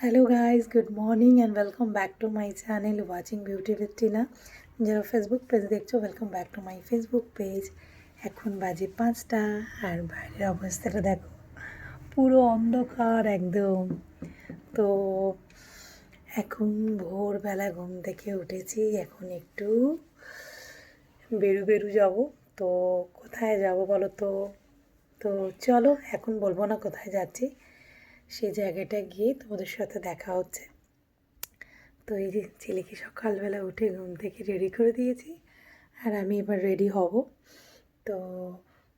Hello guys, good morning and welcome back to my channel watching Beauty with Tina. যারা Facebook page দেখছ welcome back to my Facebook page এখন বাজে পাঁচটা আর বাইরের অবস্থাটা দেখো পুরো অন্ধকার একদম। তো এখন ভোরবেলা ঘুম থেকে উঠেছি এখন একটু বেরু বেরু যাব। তো কোথায় যাব বলো তো? তো চলো এখন বলব না কোথায় যাচ্ছি। সেই জায়গাটা গিয়ে তোমাদের সাথে দেখা হচ্ছে। তো এই যে ছেলেকে সকালবেলা উঠে ঘুম থেকে রেডি করে দিয়েছি আর আমি এবার রেডি হব। তো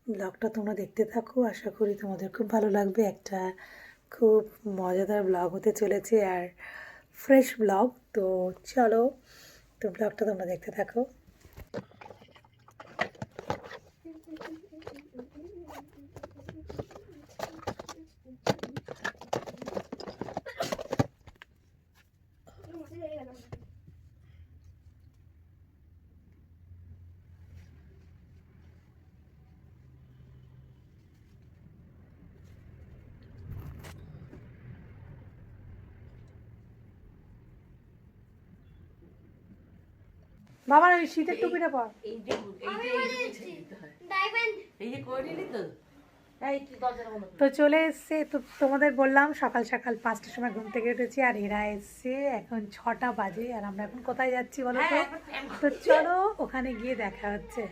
ব্লগটা তোমরা দেখতে থাকো, আশা করি তোমাদের খুব ভালো লাগবে। একটা খুব মজাদার ব্লগ হতে চলেছে আর ফ্রেশ ব্লগ তো চলো, তো ব্লগটা তোমরা দেখতে থাকো। বাবার ওই শীতের টুপিটা পর। এই যে এই যে হয়। করে তো। তো চলে এসছে তো তোমাদের বললাম সকাল সকাল পাঁচটার সময় ঘুম থেকে উঠেছি আর এরা এসছে এখন ছটা বাজে আর আমরা এখন কোথায় যাচ্ছি বলো তো? তো চলো ওখানে গিয়ে দেখা হচ্ছে।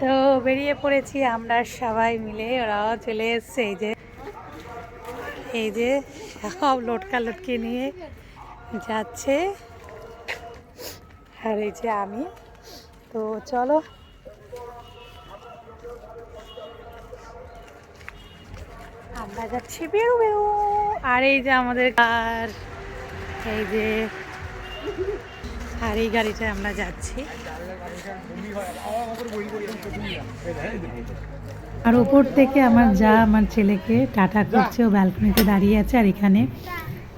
তো বেরিয়ে পড়েছি আমরা সবাই মিলে ওরাও চলে এসছে এই যে এই যে সব লটকা লটকে নিয়ে। যাচ্ছে। আর এই যে আমি। তো চলো। আমরা যাচ্ছি, বেরো বেরো। আর এই যে আমাদের কার? এই যে আর এই গাড়িটা আমরা যাচ্ছি। আর ওপর থেকে আমার যা আমার ছেলেকে টাটা করছে, ও ব্যালকনিতে দাঁড়িয়ে আছে আর এখানে।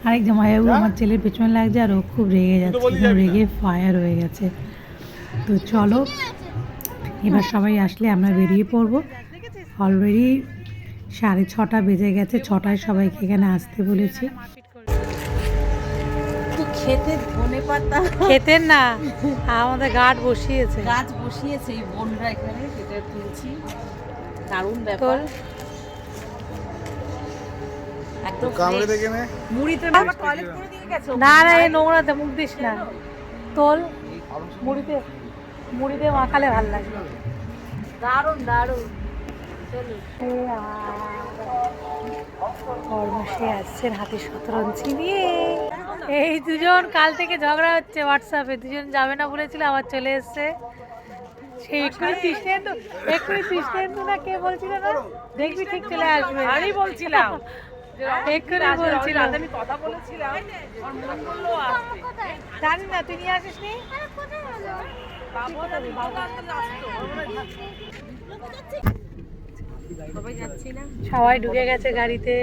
আরেক জামাইবাবু আমার ছেলের পেছনে লাগছে আর ও খুব রেগে যাচ্ছে রেগে ফায়ার হয়ে গেছে। তো চলো এবার সবাই আসলে আমরা বেরিয়ে পড়ব। অলরেডি সাড়ে ছটা বেজে গেছে ছটায় সবাইকে এখানে আসতে বলেছি। তো খেতে ধনে পাতা। খেতে না আমাদের গার্ড বসিয়েছে। গাছ বসিয়েছে এই বোনরা এখানে তুলছি। দারুণ ব্যাপার। একদম কামড়ে দেখে নে। মুড়িতে বাবা টয়লেট করে দিয়ে গেছে? না না এই নোংরাতে মুখ দিস না। তোল মুড়িতে মুড়িতে মাখালে ভালো লাগে। দারুণ দারুণ। চলো। কর্মসে আসছেন হাতে শতরঞ্চি নিয়ে। এই দুজন কাল থেকে ঝগড়া হচ্ছে হোয়াটসঅ্যাপে। দুজন যাবে না বলেছিল আবার চলে এসছে। সেই এক্ষুনি না কে বলছিল না? দেখবি ঠিক চলে আসবে। আমি বলছিলাম। এক্ষুনি বলছিলাম আমি কথা বলেছিলাম। আমার বলল আসতে জানি না তুই নিয়ে আসিস নি? বাবু আমি বাবু। আসতে আসতো সবাই যাচ্ছি না? সবাই ঢুকে গেছে গাড়িতে।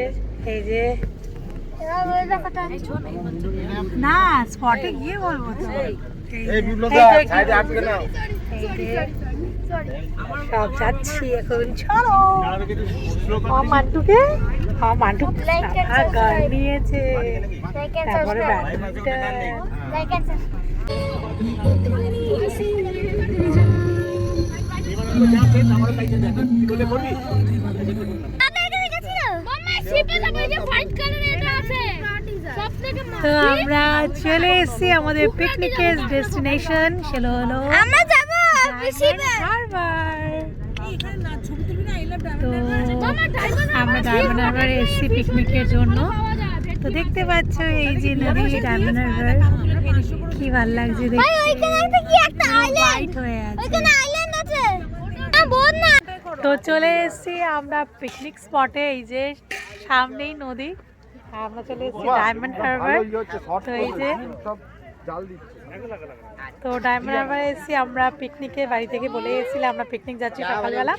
এই যে। না স্পটে গিয়ে বলব সব যাচ্ছি এখন। চলো। আমার মান্টুকে আমার মান্টু গান নিয়েছে তারপরে তো আমরা চলে এসেছি আমাদের পিকনিকের ডেস্টিনেশন সেটা হলো আমরা যাব হারবার তো মামা, Diamond আমরা ডায়মন্ড হারবার এসেছি পিকনিকের জন্য। তো দেখতে পাচ্ছ এই যে নদী কি ভালো লাগছে হয়ে তো চলে এসেছি আমরা পিকনিক স্পটে এই যে সামনেই নদী। আমরা চলে এসেছি ডায়মন্ড হারবার। তো এই যে জাল দিচ্ছে। তো ডায়মন্ড হারবারে এসেছি আমরা পিকনিকে বাড়ি থেকে বলে এসেছিলাম আমরা পিকনিক যাচ্ছি সকালবেলা।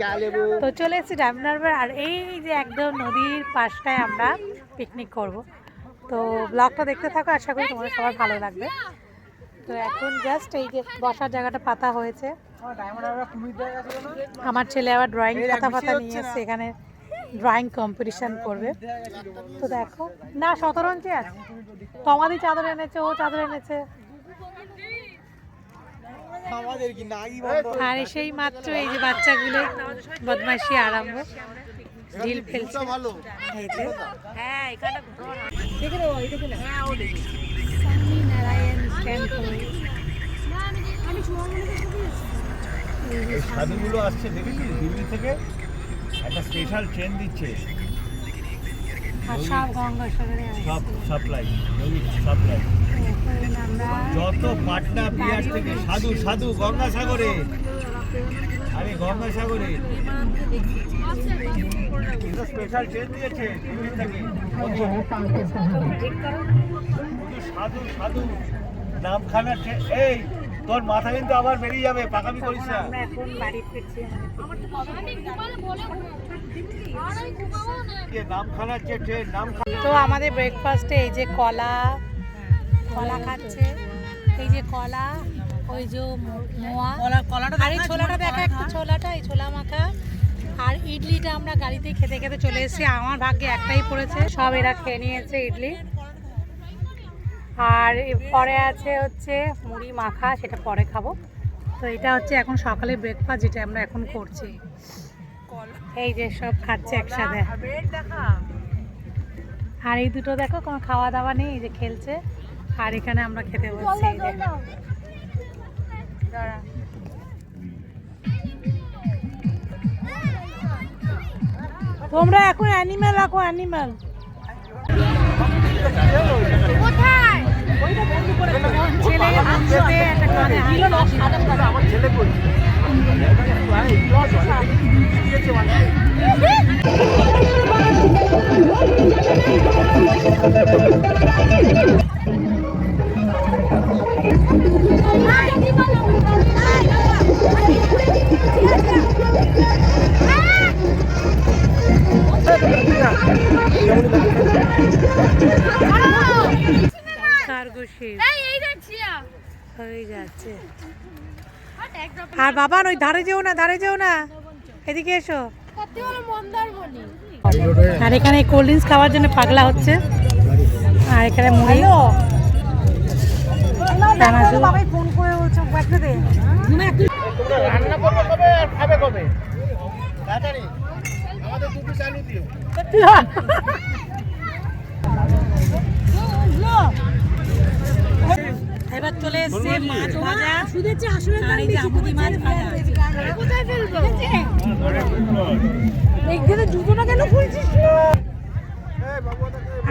তো চলে এসেছি ডায়মন্ড হারবার আর এই যে একদম নদীর পাশটায় আমরা পিকনিক করব। তো ব্লগটা দেখতে থাকো আশা করি তোমাদের সবার ভালো লাগবে। তো এখন জাস্ট এই যে বসার জায়গাটা পাতা হয়েছে। আমার ছেলে আবার ড্রয়িং খাতা ফাতা নিয়ে এসছে এখানে ড্রয়িং কম্পিটিশন করবে। তো দেখো না শতরঞ্চে আছে। তোমাদের চাদর এনেছে ও চাদর এনেছে। আর সেই মাত্র এই যে বাচ্চাগুলো বদমাইশি আরম্ভ। ঢিল ফেলছে। হ্যাঁ এখানে নারায়ণ স্ট্যান্ড করে। এই সাধুগুলো আসছে দেখেছিস? দিল্লি থেকে একটা স্পেশাল ট্রেন দিচ্ছে। যত পাটনা বিহার থেকে সাধু সাধু গঙ্গাসাগরে। আরে গঙ্গাসাগরে। স্পেশাল ট্রেন দিয়েছে সাধু সাধু, নামখানা এই তোর মাথা কিন্তু আবার বেরিয়ে যাবে পাকামি করিস না। তো আমাদের ব্রেকফাস্টে এই যে কলা কলা খাচ্ছে। এই যে কলা ওই যে মোয়া। আর এই ছোলাটা দেখা একটু ছোলাটা এই ছোলা মাখা। আর ইডলিটা আমরা গাড়িতে খেতে খেতে চলে এসেছি। আমার ভাগ্যে একটাই পড়েছে। সব এরা খেয়ে নিয়েছে ইডলি। আর পরে আছে হচ্ছে মুড়ি মাখা, সেটা পরে খাব। তো এটা হচ্ছে এখন সকালে ব্রেকফাস্ট যেটা আমরা এখন করছি। এই যে সব খাচ্ছে একসাথে। আর এই দুটো দেখো, কোনো খাওয়া দাওয়া নেই, এই যে খেলছে। আর এখানে আমরা খেতে যে। তোমরা এখন অ্যানিমেল রাখো অ্যানিমেল কোথায়? ছেলে একটা হয়ে যাচ্ছে। আর বাবা ওই ধারে যেও না ধারে যেও না। এদিকে এসো। কত হলো মন্দারমণি। আর এখানে কোল্ড ড্রিঙ্কস খাওয়ার জন্য পাগলা হচ্ছে। আর এখানে মুড়ি। চানাচুর রান্না করবে খাবে কবে? তাড়াতাড়ি। আমাদের দু পিস আলু দিও এবার চলে এসছে মাছ ভাজা। আর এই যে আমুদি মাছ ভাজা। কোথায় ফেলব?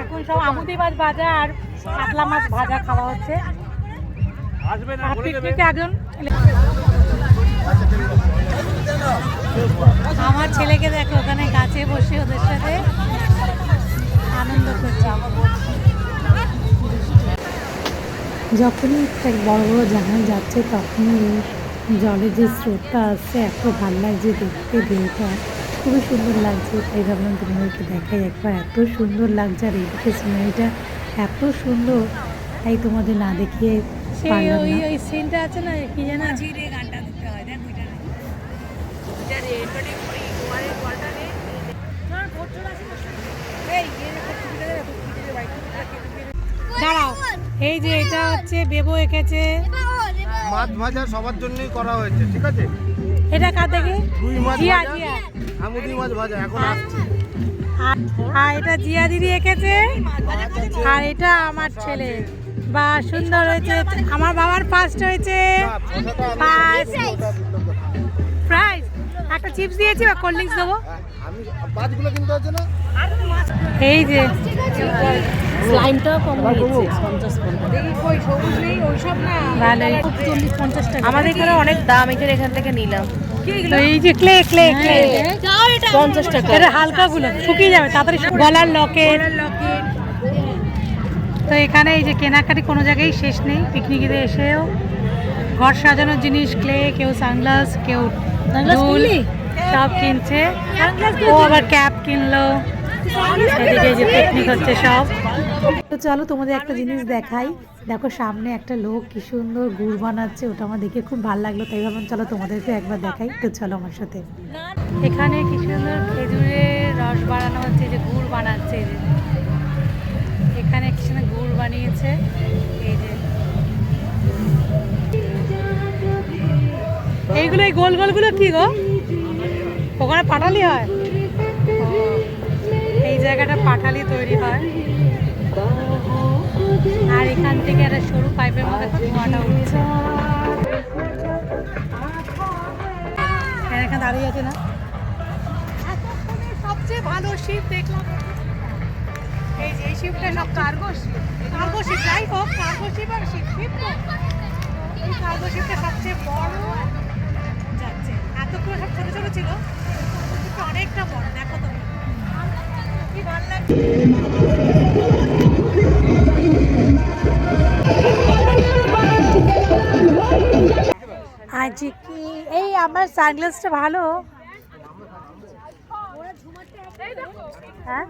এখন সব আমুদি মাছ ভাজা আর কাতলা মাছ ভাজা খাওয়া হচ্ছে। আসবে না বলে দেবে। পিকনিকে একজন আমার ছেলেকে দেখো ওখানে গাছে বসে ওদের সাথে আনন্দ করছে। যখনই একটা বড় বড় জাহাজ যাচ্ছে তখনই এই জলের যে স্রোতটা আসছে এত ভালো লাগছে দেখতে ভিউটা খুবই সুন্দর লাগছে। তাই ভাবলাম তোমাদেরকে দেখাই একবার। এত সুন্দর লাগছে আর এইদিকে সিনারিটা এত সুন্দর তাই তোমাদের না দেখিয়ে পারলাম না। ওই সিনটা আছে না কি জানা গানটা দিতে হয় দেখ ওইটা ওইটা রেকর্ডিং করি কুমারের কলটা নে? এই গিয়ে একটা ছবিটা দে ছবিটা বাইক। দাঁড়াও এই যে এটা হচ্ছে বেবো এঁকেছে। মাছ ভাজা সবার জন্যই করা হয়েছে ঠিক আছে? এটা কার দেখে? রুই মাছ জিয়া ভাজা জিয়া। আমুদি মাছ ভাজা এখন আসছে। আর এটা জিয়া দিদি এঁকেছে। আর এটা আমার ছেলে। বা সুন্দর হয়েছে। আমার বাবার ফার্স্ট হয়েছে। প্রাইজ একটা চিপস দিয়েছি বা কোল্ড ড্রিঙ্কস দেবো। না? এই যে। স্লাইমটাও কম পঞ্চাশ পঞ্চাশ। আমাদের এখানে অনেক দাম এখানে এখান থেকে নিলাম। তো এই যে ক্লে ক্লে ক্লে। পঞ্চাশ টাকা। এটা হালকা গুলো শুকিয়ে যাবে তাড়াতাড়ি গলার লকেট। তো এখানে এই যে কেনাকাটি কোনো জায়গায় শেষ নেই। পিকনিকে এসেও ঘর সাজানোর জিনিস ক্লে কেউ সানগ্লাস কেউ সব কিনছে। ও আবার ক্যাপ কিনলো। এদিকে যে পিকনিক হচ্ছে সব। তো চলো তোমাদের একটা জিনিস দেখাই। দেখো সামনে একটা লোক কি সুন্দর গুড় বানাচ্ছে ওটা আমার দেখে খুব ভালো লাগল তাই ভাবলাম চলো তোমাদেরকে একবার দেখাই। তো চলো আমার সাথে। এখানে কি সুন্দর খেজুরের রস বানানো হচ্ছে যে গুড় বানাচ্ছে এখানে কি সুন্দর গুড় বানিয়েছে এই যে। এইগুলো এই গোল গোলগুলো কি গো? ওখানে পাটালি হয়? জায়গাটা পাঠালি তৈরি হয়। আর এখান থেকে একটা সরু পাইপের মধ্যে ধোঁয়াটা উঠছে। হ্যাঁ, এখানে দাঁড়িয়ে আছে না? সবচেয়ে শিপ দেখলাম। এই যে এই শিপটা সব কার্গো শিপ যাই শিপ আর শিপ কার্গো শিপটা সবচেয়ে বড় যাচ্ছে। ছোট ছোট ছিল অনেকটা বড় দেখো তুমি আজ কি এই আমার সানগ্লাসটা ভালো? হ্যাঁ?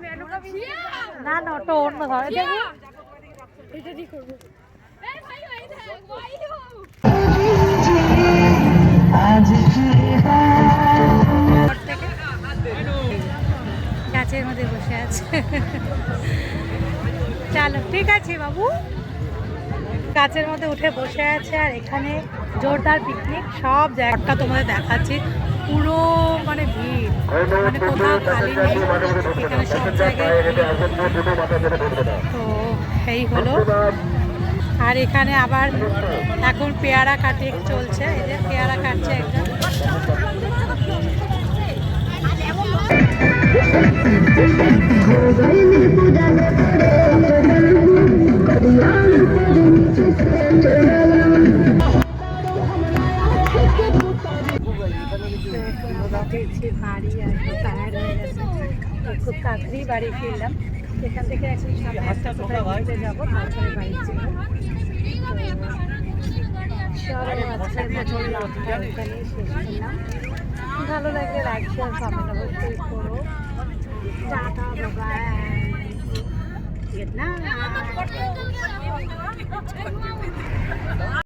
না না ওটা অন্য ধরে দেখি ঘর আছে চলো, ঠিক আছে বাবু। গাছের মধ্যে উঠে বসে আছে আর এখানে জোরদার পিকনিক সব জায়গাটা তোমাদের দেখাচ্ছি। পুরো মানে ভিড়। মানে কোথাও খালি নেই। এখানে সব জায়গায় তো এই হলো। আর এখানে আবার এখন পেয়ারা কাটে চলছে। এই যে পেয়ারা কাটছে দেখছি বাড়ি আর টায়ার্ড হয়ে গেছে খুব তাড়াতাড়ি বাড়ি ফিরলাম এখান থেকে এখন সামনে একটা কোথায় ঘুরতে যাব তারপরে বাড়ি ছিল ভালো লাগলে লাইক শেয়ার কমেন্ট অবশ্যই করো। টাটা বাবাই গুড নাইট